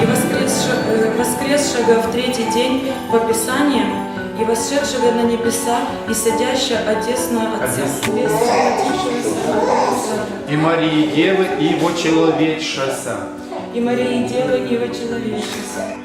и э, воскресшего, в третий день по Писаниям, и восшедшего на небеса, и садящего одесную Отца. И Марии Девы, и его человечеса. И Марии Девы, и его человечеса.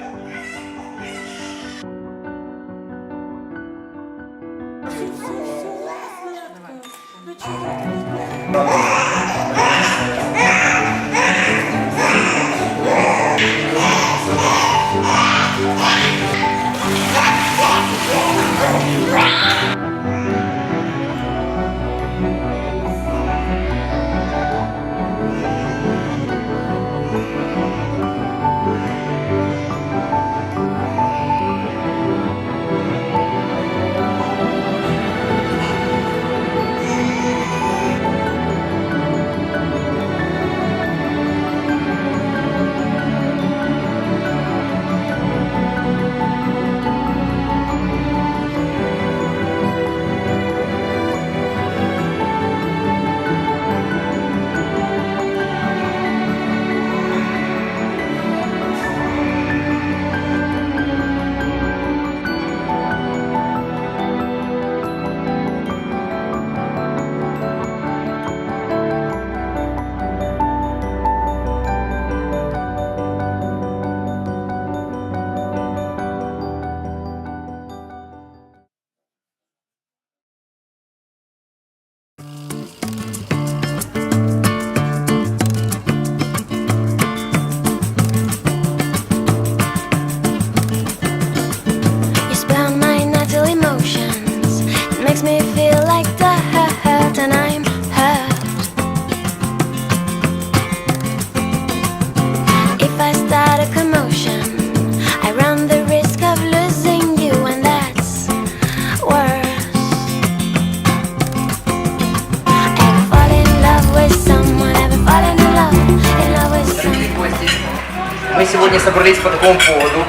Мы сегодня собрались по такому поводу.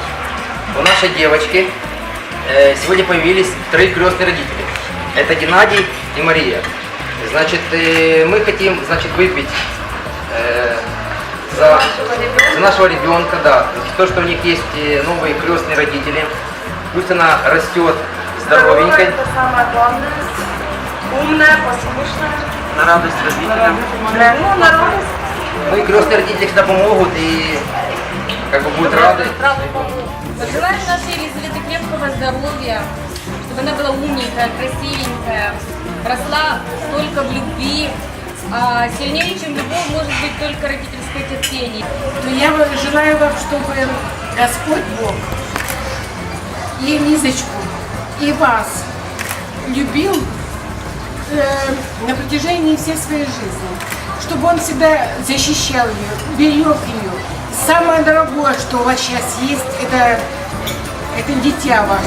У нашей девочки э, сегодня появились трое крестные родители. Это Геннадий и Мария. Значит, э, мы хотим, значит, выпить э, за, за нашего ребенка, да, то, что у них есть э, новые крестные родители. Пусть она растет здоровенькой, Это самое главное. Умная, послушная. на радость родителям. Ну, на радость. Ну и крестные родители всегда помогут и как бы будут рады. Пожелаем нашей Елизавете крепкого здоровья, чтобы она была умненькая, красивенькая, росла только в любви. А сильнее, чем любовь, может быть только родительское терпение. Но я желаю вам, чтобы Господь Бог и Лизочку, и вас любил э, на протяжении всей своей жизни. Чтобы Он всегда защищал ее, берег ее. Самое дорогое, что у вас сейчас есть, это, это дитя ваше.